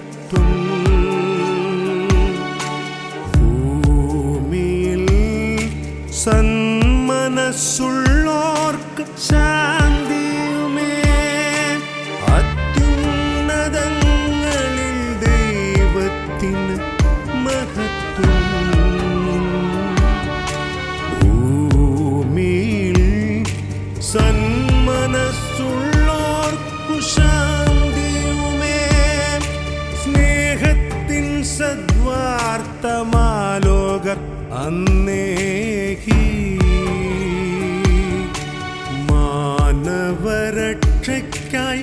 നിലത്തും ഭൂമിയിൽ സന്മനസ്സുള്ളോർക്ക് ശ സദ്വാർത്തമാലോകർ അന്നേഹി. മാനവരക്ഷയ്ക്കായി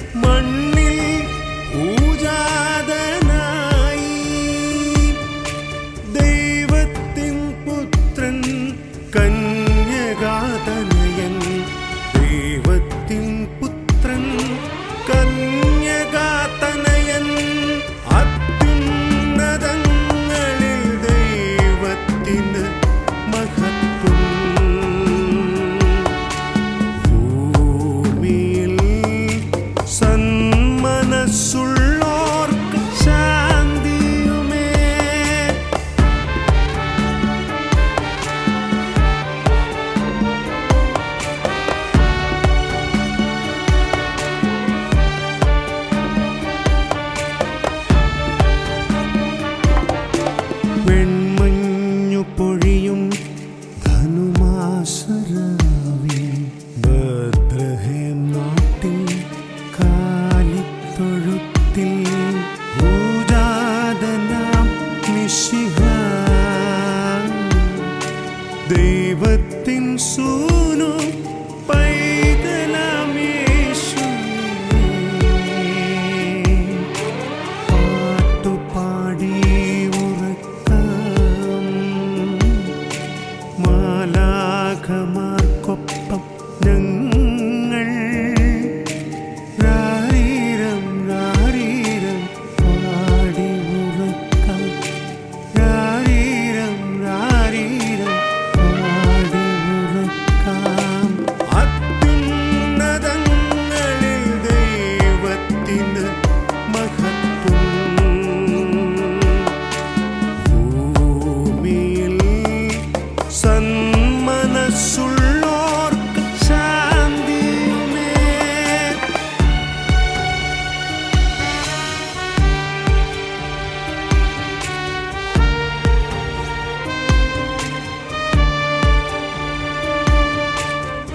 മാലാഖമാർക്കൊപ്പം ഞങ്ങൾ രാരീരം രാരീരം പാടി ഉറക്കം രാരീരം രാരീരം പാടി ഉറക്കാം അത്യുന്നതങ്ങളിൽ ദൈവത്തിന് മഹത്വം. ഭൂമിയിൽ സന്മനസ്സുള്ളോർക്ക്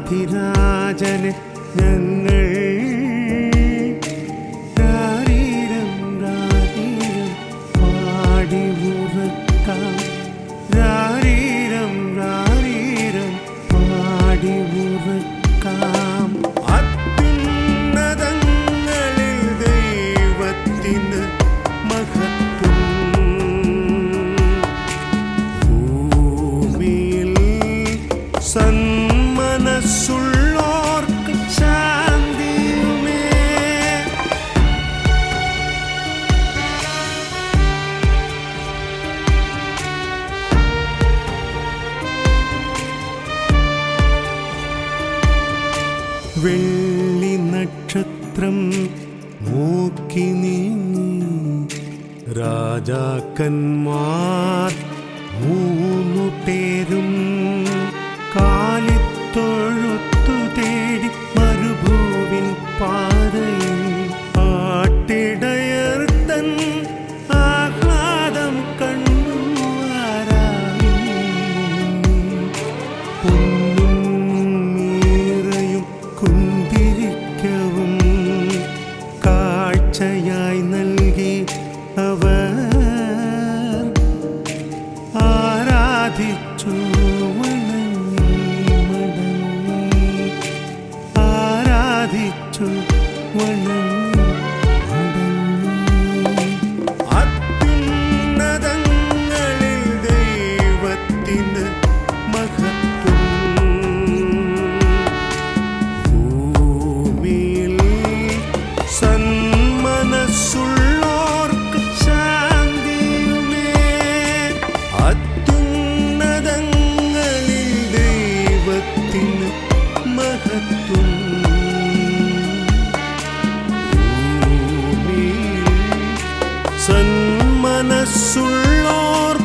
രാജാധിരാജനെ ഞങ്ങൾ വെള്ളി നക്ഷത്രം നോക്കി നീങ്ങി രാജാക്കന്മാർ മൂന്നു പേരും നൽകി അവ ആരാധിച്ചു വണങ്ങി. ആരാധിച്ചു വണങ്ങി. മനസ്സുള്ളോർ